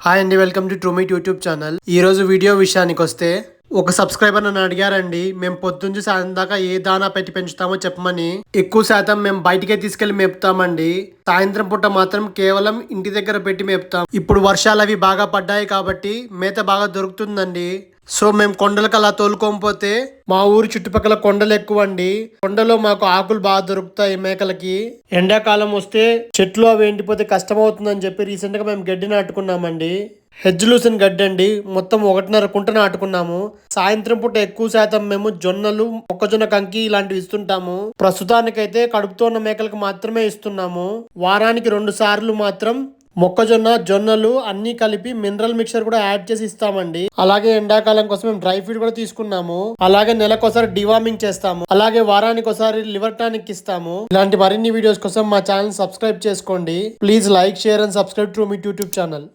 Hi అండి welcome to ట్రూమిట్ YouTube channel ఈ రోజు వీడియో విషయానికి వస్తే ఒక సబ్స్క్రైబర్ నన్ను అడిగారండి మేము పొద్దుంచి సాయంత్రం దాకా ఏ దానా పెట్టి పెంచుతామో చెప్పమని. ఎక్కువ శాతం మేము బయటికే తీసుకెళ్ళి మేపుతామండి. సాయంత్రం పూట మాత్రం కేవలం ఇంటి దగ్గర పెట్టి మేపుతాం. ఇప్పుడు వర్షాలు అవి బాగా పడ్డాయి కాబట్టి మేత బాగా దొరుకుతుందండి. సో మేము కొండలకు అలా తోలుకోకపోతే మా ఊరు చుట్టుపక్కల కొండలు ఎక్కువ అండి కొండలో మాకు ఆకులు బాగా దొరుకుతాయి మేకలకి. ఎండాకాలం వస్తే చెట్లు అవి ఎండిపోతే కష్టం అవుతుందని చెప్పి రీసెంట్గా మేము గడ్డి నాటుకున్నామండి. హెజ్లూసిన గడ్డండి మొత్తం ఒకటిన్నర కుంట నాటుకున్నాము సాయంత్రం పూట ఎక్కువ శాతం మేము జొన్నలు మొక్కజొన్న కంకి ఇలాంటివి ఇస్తుంటాము. ప్రస్తుతానికైతే కడుపుతో ఉన్న మేకలకు మాత్రమే ఇస్తున్నాము. వారానికి రెండు సార్లు మాత్రం మొక్కజొన్న జొన్నలు అన్ని కలిపి మినరల్ మిక్చర్ కూడా యాడ్ చేసి ఇస్తామండి. అలాగే ఎండాకాలం కోసం మేము డ్రై ఫ్రూట్ కూడా తీసుకున్నాము. అలాగే నెలకోసారి డివార్మింగ్ చేస్తాము. అలాగే వారానికి ఒకసారి లివర్ టానిక్ ఇస్తాము. ఇలాంటి మరిన్ని వీడియోస్ కోసం మా ఛానల్ సబ్స్క్రైబ్ చేసుకోండి. Please like share and subscribe to me YouTube channel.